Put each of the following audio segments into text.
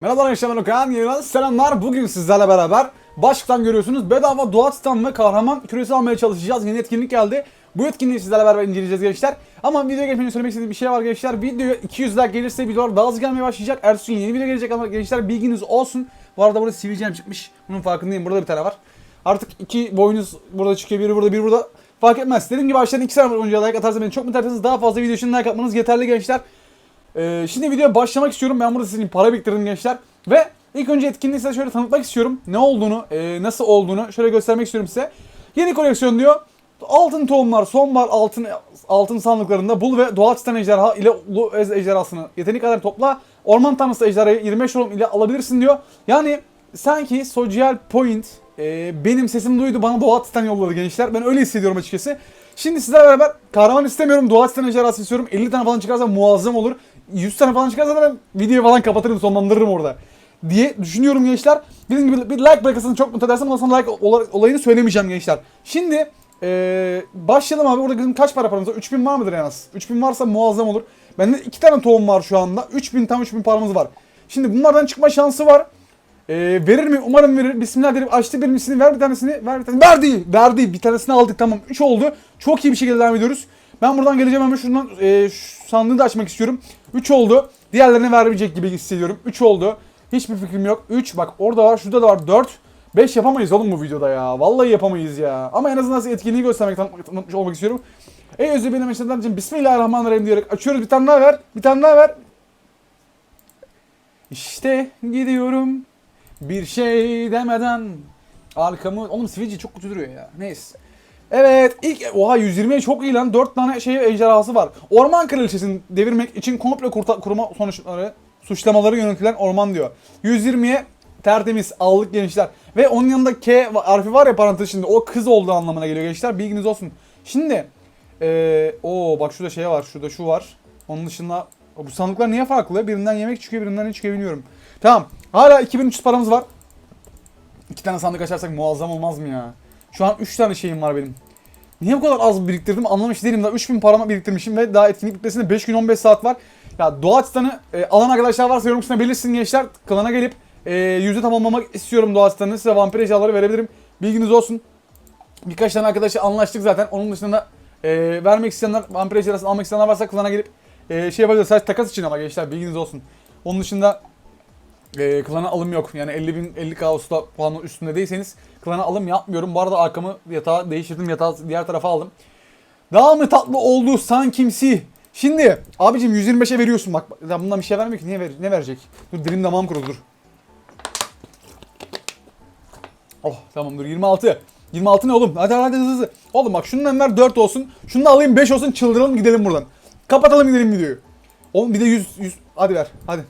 Merhaba arkadaşlar ben Okan Yayınlar. Selamlar. Bugün sizlerle beraber başlıktan görüyorsunuz. Bedava Doğaçtan ve kahraman küresi almaya çalışacağız. Yeni etkinlik geldi. Bu etkinliği sizlerle beraber inceleyeceğiz gençler. Ama videoya geçmeden söylemek istediğim bir şey var gençler. Videoya 200 like gelirse videolar daha hızlı gelmeye başlayacak. Ertesi gün yeni video gelecek ama gençler bilginiz olsun. Bu arada burada sivilcem çıkmış. Bunun farkındayım. Burada bir tane var. Artık iki boyunuz burada çıkıyor. Biri burada, biri burada. Fark etmez. Dediğim gibi aşağıdan iki tane oyuncuya like atarsa beni çok mutlu edersiniz. Daha fazla video için like atmanız yeterli gençler. Ee, şimdi videoya başlamak istiyorum. Ben burada sizin para biriktirdim gençler. Ve ilk önce etkinliği size şöyle tanıtmak istiyorum. Ne olduğunu, e, nasıl olduğunu şöyle göstermek istiyorum size. Yeni koleksiyon diyor. Altın tohumlar, sonbahar altın altın sandıklarında bul ve doğal çiten ejderha ile ulu ez ejderhasını yetenek kadar topla. Orman tanrısı ejderhayı 25 tohum ile alabilirsin diyor. Yani sanki Social Point e, benim sesimi duydu bana doğal çiten yolladı gençler. Ben öyle hissediyorum açıkçası. Şimdi sizlerle beraber kahraman istemiyorum. Doğal çiten ejderhası istiyorum. 50 tane falan çıkarsa muazzam olur. 100 tane falan çıkarsa da ben videoyu falan kapatırım sonlandırırım orada. Diye düşünüyorum gençler. Dediğim gibi bir like bırakırsanız çok mutlu edersem ondan sonra like olay- olayını söylemeyeceğim gençler. Şimdi eee başlayalım abi. Burada bizim kaç para paramız var? 3000 var mıdır en az? 3000 varsa muazzam olur. Bende iki tane tohum var şu anda. 3000 tam 3000 paramız var. Şimdi bunlardan çıkma şansı var. Ee, verir mi? Umarım verir. Bismillah derim. Açtı birincisini. Ver bir tanesini. Ver bir tanesini. Verdi. Verdi. Bir tanesini aldık. Tamam. 3 oldu. Çok iyi bir şekilde devam ediyoruz. Ben buradan geleceğim hemen şundan e, şu sandığı da açmak istiyorum. 3 oldu. Diğerlerine vermeyecek gibi hissediyorum. 3 oldu. Hiçbir fikrim yok. 3 bak orada var. Şurada da var. 4. 5 yapamayız oğlum bu videoda ya. Vallahi yapamayız ya. Ama en azından etkinliği göstermek, tanıtmış olmak istiyorum. Ey özür benim eşlerden için Bismillahirrahmanirrahim diyerek açıyoruz. Bir tane daha ver. Bir tane daha ver. İşte gidiyorum bir şey demeden arkamı... Oğlum sivilce çok kötü duruyor ya. Neyse. Evet ilk... Oha 120'ye çok iyi lan. 4 tane şey ejderhası var. Orman kraliçesini devirmek için komple kurta, kurma sonuçları suçlamaları yönetilen orman diyor. 120'ye tertemiz aldık gençler. Ve onun yanında K harfi var ya parantez şimdi o kız olduğu anlamına geliyor gençler. Bilginiz olsun. Şimdi ee, o bak şurada şey var. Şurada şu var. Onun dışında bu sandıklar niye farklı? Birinden yemek çıkıyor, birinden ne çıkıyor bilmiyorum. Tamam. Hala 2300 paramız var. İki tane sandık açarsak muazzam olmaz mı ya? Şu an 3 tane şeyim var benim. Niye bu kadar az biriktirdim anlamış değilim. Daha 3000 paramı biriktirmişim ve daha etkinlik bitmesine 5 gün 15 saat var. Ya Doğaçtan'ı e, alan arkadaşlar varsa yorum kısmına belirsin gençler. Klana gelip e, yüzde tamamlamak istiyorum Doğaçtan'ı. Size vampir eşyaları verebilirim. Bilginiz olsun. Birkaç tane arkadaşla anlaştık zaten. Onun dışında e, vermek isteyenler, vampir eşyalarını almak isteyenler varsa klana gelip e, şey yapabilir. Sadece takas için ama gençler bilginiz olsun. Onun dışında e, klana alım yok. Yani 50 bin 50k usta puanın üstünde değilseniz klana alım yapmıyorum. Bu arada arkamı yatağa değiştirdim. Yatağı diğer tarafa aldım. Daha mı tatlı oldu san kimsi? Şimdi abicim 125'e veriyorsun bak. Ya bundan bir şey vermiyor ki. Niye ver, ne verecek? Dur dilim damağım kurudu dur. Oh tamam dur 26. 26 ne oğlum? Hadi hadi hızlı hızlı. Oğlum bak şunun ver 4 olsun. Şunu da alayım 5 olsun çıldıralım gidelim buradan. Kapatalım gidelim videoyu. Oğlum bir de 100 100 hadi ver hadi.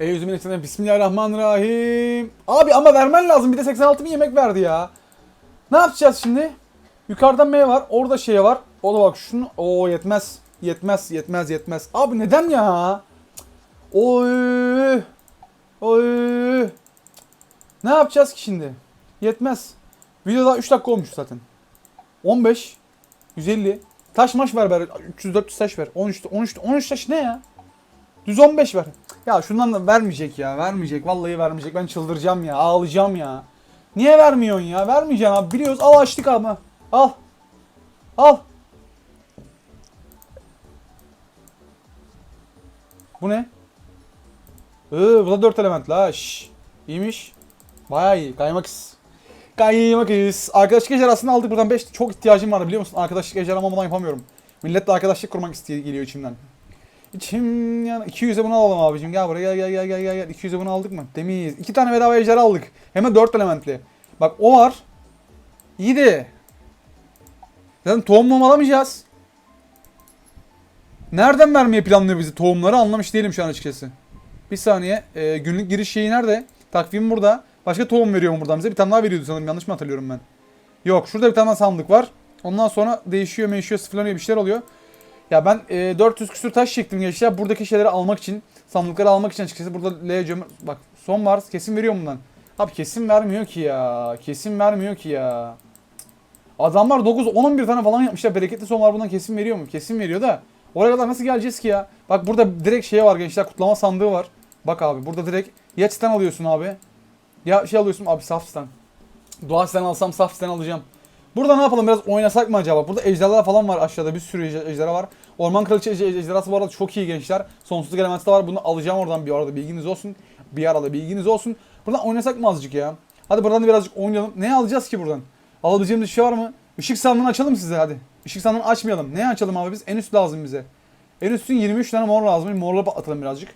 Ey yüzümün içinden Bismillahirrahmanirrahim. Abi ama vermen lazım. Bir de 86 bin yemek verdi ya. Ne yapacağız şimdi? Yukarıda M var. Orada şey var. O da bak şunu. Oo yetmez. Yetmez, yetmez, yetmez. Abi neden ya? Oy. Oy. Ne yapacağız ki şimdi? Yetmez. Video daha 3 dakika olmuş zaten. 15. 150. Taş maş ver ver. 300 400 taş ver. 13 13 13 taş ne ya? Düz 15 ver. Ya şundan da vermeyecek ya. Vermeyecek. Vallahi vermeyecek. Ben çıldıracağım ya. Ağlayacağım ya. Niye vermiyorsun ya? Vermeyeceksin abi. Biliyoruz. Al açtık ama. Al. Al. Bu ne? Iıı, bu da 4 elementli ha. Şş. İyiymiş. Bayağı iyi. Kaymakız. Kaymakız. Arkadaşlık ejderhasını aldık buradan 5. Çok ihtiyacım vardı biliyor musun? Arkadaşlık ejderham olmadan yapamıyorum. Milletle arkadaşlık kurmak istiyor geliyor içimden. İçim yani 200'e bunu alalım abicim. Gel buraya gel gel gel gel gel. 200'e bunu aldık mı? Temiz. İki tane bedava ejderha aldık. Hem de 4 elementli. Bak o var. İyi de. Zaten tohum mum alamayacağız. Nereden vermeye planlıyor bizi tohumları anlamış değilim şu an açıkçası. Bir saniye. Ee, günlük giriş şeyi nerede? Takvim burada. Başka tohum veriyor mu buradan bize? Bir tane daha veriyordu sanırım. Yanlış mı hatırlıyorum ben? Yok. Şurada bir tane sandık var. Ondan sonra değişiyor, değişiyor, sıfırlanıyor bir şeyler oluyor. Ya ben e, 400 küsür taş çektim gençler. Buradaki şeyleri almak için, sandıkları almak için açıkçası burada L. Bak son var. Kesin veriyor bundan. Abi kesin vermiyor ki ya. Kesin vermiyor ki ya. Adamlar 9 11 tane falan yapmışlar. Bereketli son var bundan kesin veriyor mu? Kesin veriyor da. Oraya kadar nasıl geleceğiz ki ya? Bak burada direkt şey var gençler. Kutlama sandığı var. Bak abi burada direkt Ya Titan alıyorsun abi. Ya şey alıyorsun abi saf Titan. Doğa Titan alsam saf alacağım. Burada ne yapalım biraz oynasak mı acaba? Burada ejderhalar falan var aşağıda bir sürü ej- ejderha var. Orman Kraliçe ej- ejderhası bu arada çok iyi gençler. Sonsuzluk elementi var. Bunu alacağım oradan bir arada bilginiz olsun. Bir arada bilginiz olsun. Buradan oynasak mı azıcık ya? Hadi buradan da birazcık oynayalım. Ne alacağız ki buradan? Alabileceğimiz şey var mı? Işık sandığını açalım size hadi. Işık sandığını açmayalım. Ne açalım abi biz? En üst lazım bize. En üstün 23 tane mor lazım. Morla atalım birazcık.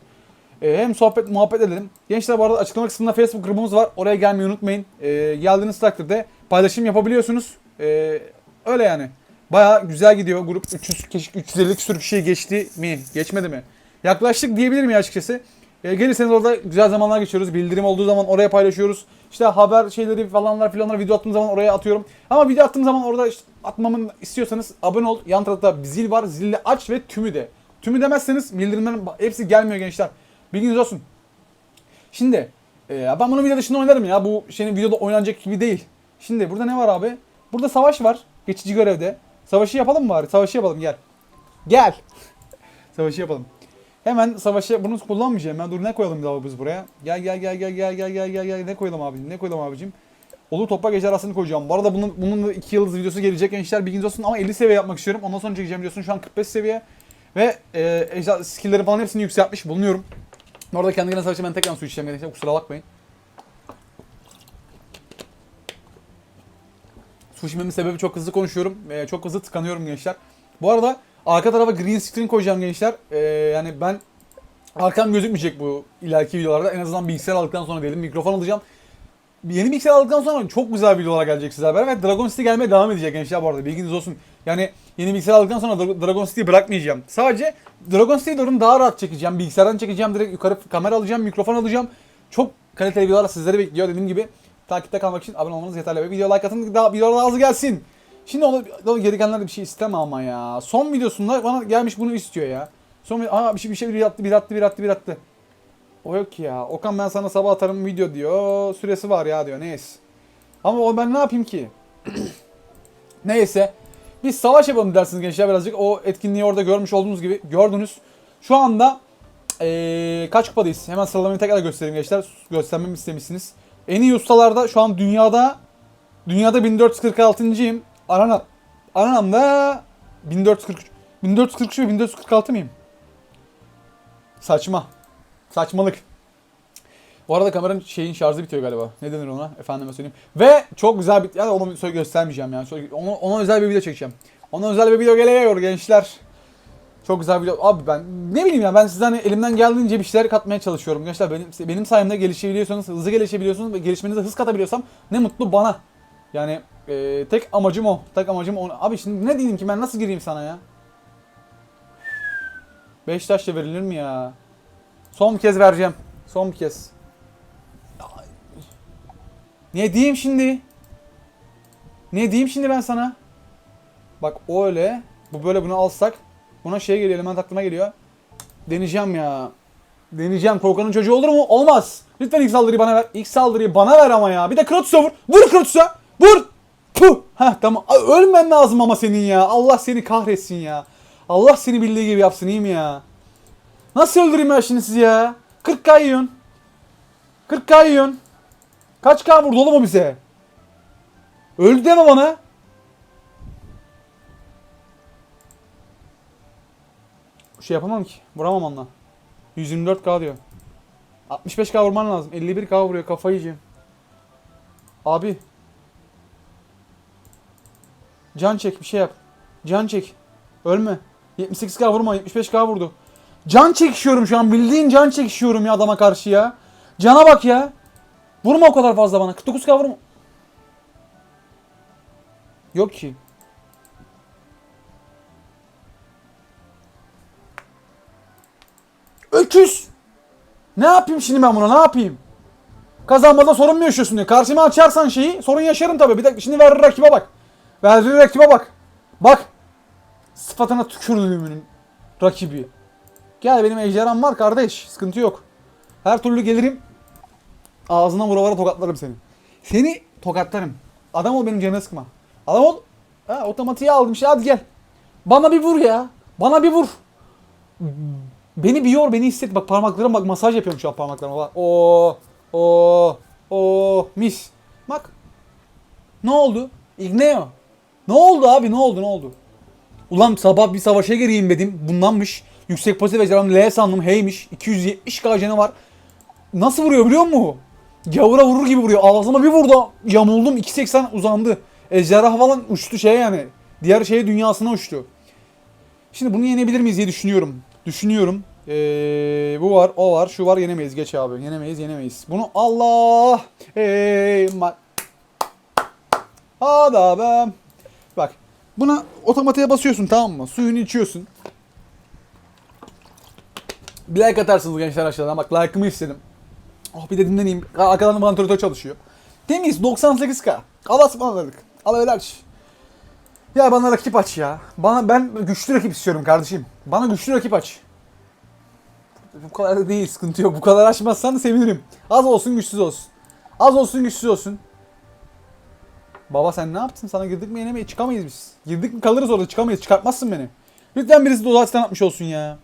Ee, hem sohbet muhabbet edelim. Gençler bu arada açıklama kısmında Facebook grubumuz var. Oraya gelmeyi unutmayın. Ee, geldiğiniz takdirde paylaşım yapabiliyorsunuz. Ee, öyle yani. Baya güzel gidiyor. Grup 300 kişi, 350 küsur kişiyi geçti mi? Geçmedi mi? Yaklaştık diyebilirim ya açıkçası. Ee, gelirseniz orada güzel zamanlar geçiyoruz. Bildirim olduğu zaman oraya paylaşıyoruz. İşte haber şeyleri falanlar filanlar video attığım zaman oraya atıyorum. Ama video attığım zaman orada işte atmamın istiyorsanız abone ol. Yan tarafta zil var. Zili aç ve tümü de. Tümü demezseniz bildirimlerin hepsi gelmiyor gençler. Bilginiz olsun. Şimdi e, ben bunu video dışında oynarım ya. Bu şeyin videoda oynanacak gibi değil. Şimdi burada ne var abi? Burada savaş var. Geçici görevde. Savaşı yapalım mı bari? Savaşı yapalım gel. Gel. Savaşı yapalım. Hemen savaşı bunu kullanmayacağım ben. Dur ne koyalım daha biz buraya? Gel gel gel gel gel gel gel gel gel ne koyalım abi? Ne koyalım abicim? Olur toprak ejderhasını koyacağım. Bu arada bunun bunun da 2 yıldız videosu gelecek gençler bilginiz olsun ama 50 seviye yapmak istiyorum. Ondan sonra çekeceğim biliyorsun şu an 45 seviye. Ve e, ejder skill'leri falan hepsini yükseltmiş bulunuyorum. Orada kendi kendine savaşı ben tekrar su içeceğim kusura bakmayın. Su içmemin sebebi çok hızlı konuşuyorum. E, çok hızlı tıkanıyorum gençler. Bu arada arka tarafa green screen koyacağım gençler. E, yani ben arkam gözükmeyecek bu ileriki videolarda. En azından bilgisayar aldıktan sonra diyelim mikrofon alacağım. Yeni bilgisayar aldıktan sonra çok güzel videolar gelecek sizler beraber. Dragon City gelmeye devam edecek gençler bu arada. Bilginiz olsun. Yani yeni bilgisayar aldıktan sonra Dra- Dragon City'yi bırakmayacağım. Sadece Dragon City'yi doğru daha rahat çekeceğim. Bilgisayardan çekeceğim. Direkt yukarı kamera alacağım. Mikrofon alacağım. Çok kaliteli videolar sizleri bekliyor. Dediğim gibi takipte kalmak için abone olmanız yeterli. Ve video like atın daha videolar hızlı gelsin. Şimdi onu, gerikenler de bir şey isteme ama ya. Son videosunda bana gelmiş bunu istiyor ya. Son aa bir şey bir şey bir attı bir attı bir attı bir attı. O yok ya. Okan ben sana sabah atarım video diyor. Süresi var ya diyor. Neyse. Ama o ben ne yapayım ki? Neyse. Biz savaş yapalım dersiniz gençler birazcık. O etkinliği orada görmüş olduğunuz gibi gördünüz. Şu anda eee, kaç kupadayız? Hemen sıralamayı tekrar göstereyim gençler. Göstermemi istemişsiniz. En iyi ustalarda şu an dünyada dünyada 1446.yim. Arana Aranam'da 1443 1443 ve 1446 mıyım? Saçma. Saçmalık. Bu arada kameranın şeyin şarjı bitiyor galiba. Ne denir ona? Efendime söyleyeyim. Ve çok güzel bir... Yani onu göstermeyeceğim yani. Ona, ona özel bir video çekeceğim. Ona özel bir video geliyor gençler. Çok güzel video. Abi ben ne bileyim ya ben sizden elimden geldiğince bir şeyler katmaya çalışıyorum. Gençler benim benim sayemde gelişebiliyorsanız, hızlı gelişebiliyorsunuz ve gelişmenize hız katabiliyorsam ne mutlu bana. Yani e, tek amacım o. Tek amacım o. Abi şimdi ne diyeyim ki ben nasıl gireyim sana ya? 5 taş da verilir mi ya? Son bir kez vereceğim. Son bir kez. Ne diyeyim şimdi? Ne diyeyim şimdi ben sana? Bak o öyle. Bu böyle bunu alsak. Buna şey geliyor element aklıma geliyor. Deneyeceğim ya. Deneyeceğim. Korkanın çocuğu olur mu? Olmaz. Lütfen ilk saldırıyı bana ver. İlk saldırıyı bana ver ama ya. Bir de Kratos'a vur. Vur Kratos'a. Vur. Puh. Heh tamam. Ölmen lazım ama senin ya. Allah seni kahretsin ya. Allah seni bildiği gibi yapsın iyi mi ya? Nasıl öldüreyim ben şimdi sizi ya? 40k yiyorsun. 40k yiyorsun. Kaç k vurdu oğlum o bize? Öldü deme bana. Şey yapamam ki. Vuramam onunla. 124k diyor. 65k vurman lazım. 51k vuruyor. Kafayı yiyeceğim. Abi. Can çek bir şey yap. Can çek. Ölme. 78k vurma. 75k vurdu. Can çekişiyorum şu an. Bildiğin can çekişiyorum ya adama karşı ya. Cana bak ya. Vurma o kadar fazla bana. 49k vurma. Yok ki. Ne yapayım şimdi ben buna? Ne yapayım? Kazanmada sorun mu yaşıyorsun diyor. Karşıma açarsan şeyi sorun yaşarım tabii. Bir dakika şimdi ver rakibe bak. Verdiği rakibe bak. Bak. Sıfatına tükürdüğümün rakibi. Gel benim ejderham var kardeş. Sıkıntı yok. Her türlü gelirim. Ağzına vura vura tokatlarım seni. Seni tokatlarım. Adam ol benim canını sıkma. Adam ol. Ha, otomatiğe aldım işte hadi gel. Bana bir vur ya. Bana bir vur. Beni bir yor, beni hisset. Bak parmaklarıma bak masaj yapıyorum şu an parmaklarıma. Bak. Oo, oo, oo, mis. Bak. Ne oldu? İgneo. Ne oldu abi? Ne oldu? Ne oldu? Ulan sabah bir savaşa gireyim dedim. Bundanmış. Yüksek pasif canım L sandım. Heymiş. 270 k canı var. Nasıl vuruyor biliyor musun? Gavura vurur gibi vuruyor. Ağzıma bir vurdu. Yamuldum. 2.80 uzandı. Ejderha falan uçtu şeye yani. Diğer şeye dünyasına uçtu. Şimdi bunu yenebilir miyiz diye düşünüyorum. Düşünüyorum. Ee, bu var, o var, şu var yenemeyiz. Geç abi. Yenemeyiz, yenemeyiz. Bunu Allah. Hey, Hadi abi. Bak. Buna otomatiğe basıyorsun tamam mı? Suyunu içiyorsun. Bir like atarsınız gençler aşağıdan. Bak like'ımı istedim. Oh bir de dinleneyim. Arkadan vantilatör çalışıyor. Temiz 98k. Al ısmarladık. Al öyle aç. Ya bana rakip aç ya. Bana ben güçlü rakip istiyorum kardeşim. Bana güçlü rakip aç. Bu kadar da değil sıkıntı yok. Bu kadar açmazsan sevinirim. Az olsun güçsüz olsun. Az olsun güçsüz olsun. Baba sen ne yaptın? Sana girdik mi yenemeyiz? Çıkamayız biz. Girdik mi kalırız orada çıkamayız. Çıkartmazsın beni. Lütfen birisi dolaştan atmış olsun ya.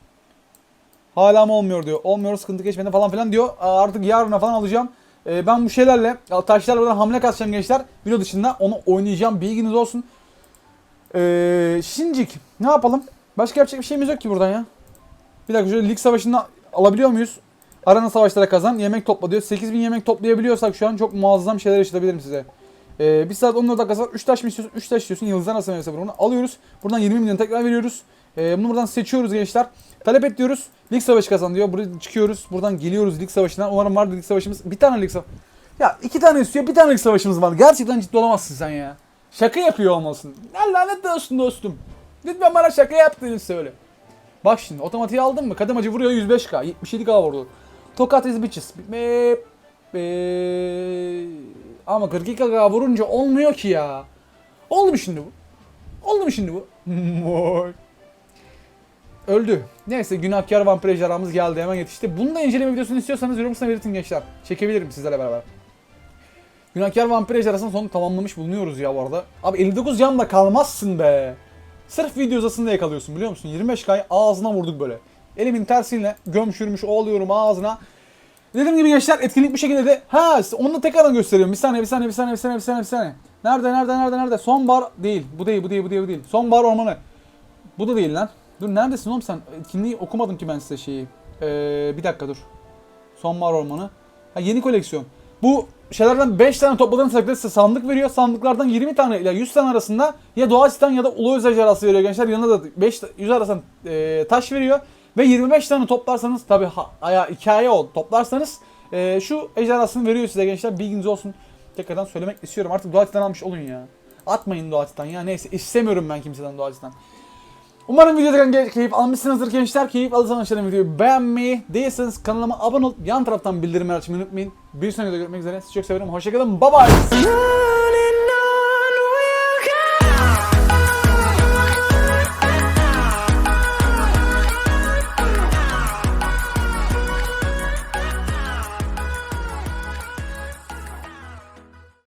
Hala mı olmuyor diyor. Olmuyor sıkıntı geçmedi falan filan diyor. Artık yarına falan alacağım. Ee, ben bu şeylerle taşlarla hamle kasacağım gençler. Video dışında onu oynayacağım. Bilginiz olsun. Ee, Şincik ne yapalım? Başka yapacak bir şeyimiz yok ki buradan ya. Bir dakika şöyle lig savaşında alabiliyor muyuz? Arana savaşlara kazan. Yemek topla diyor. 8000 yemek toplayabiliyorsak şu an çok muazzam şeyler yaşatabilirim size. Ee, 1 saat 14 dakikası var. 3 taş mı istiyorsun? 3 taş istiyorsun. Yıldızlar arasında mesela bunu alıyoruz. Buradan 20 milyon tekrar veriyoruz. Ee, bunu buradan seçiyoruz gençler. Talep et diyoruz. Lig savaşı kazan diyor. Buraya çıkıyoruz. Buradan geliyoruz lig savaşından. Umarım vardır lig savaşımız. Bir tane lig savaşı. Ya iki tane istiyor. Bir tane lig savaşımız var. Gerçekten ciddi olamazsın sen ya. Şaka yapıyor olmalısın. Ne lanet olsun dostum. Lütfen bana şaka yaptığını söyle. Bak şimdi otomatiği aldın mı? Kadem acı vuruyor 105k. 77k vurdu. Tokat is bitches. Ama 42k vurunca olmuyor ki ya. Oldu mu şimdi bu? Oldu mu şimdi bu? Öldü. Neyse günahkar vampir ejderhamız geldi hemen yetişti. Bunu da inceleme videosunu istiyorsanız yorum kısmına belirtin gençler. Çekebilirim sizlerle beraber. Günahkar vampir ejderhasının sonunu tamamlamış bulunuyoruz ya bu arada. Abi 59 canla kalmazsın be. Sırf video uzasında yakalıyorsun biliyor musun? 25K'yı ağzına vurduk böyle. Elimin tersiyle gömşürmüş oluyorum ağzına. Dediğim gibi gençler etkinlik bir şekilde de ha onu da tekrardan gösteriyorum. Bir saniye bir saniye bir saniye bir saniye bir saniye bir saniye. Nerede nerede nerede nerede? Sonbahar değil. Bu değil bu değil bu değil bu değil. Sonbahar ormanı. Bu da değil lan. Dur neredesin oğlum sen? Etkinliği okumadım ki ben size şeyi. Ee, bir dakika dur. Sonbahar ormanı. Ha yeni koleksiyon. Bu şeylerden 5 tane topladığınız takdirde size sandık veriyor. Sandıklardan 20 tane ile 100 tane arasında ya doğaçtan ya da ulu özel ejderhası veriyor gençler. Yanında da 5 100 arasında e, taş veriyor. Ve 25 tane toplarsanız tabi aya hikaye o toplarsanız e, şu ejderhasını veriyor size gençler. Bilginiz olsun. Tekrardan söylemek istiyorum. Artık doğaçtan almış olun ya. Atmayın doğaçtan ya. Neyse istemiyorum ben kimseden doğaçtan. Umarım videodan keyif almışsınızdır gençler. Keyif alırsanız aşağıdan videoyu beğenmeyi, değilseniz kanalıma abone olup yan taraftan bildirimleri açmayı unutmayın. Bir sonraki videoda görüşmek üzere. Sizi çok seviyorum. Hoşçakalın. Bye bye.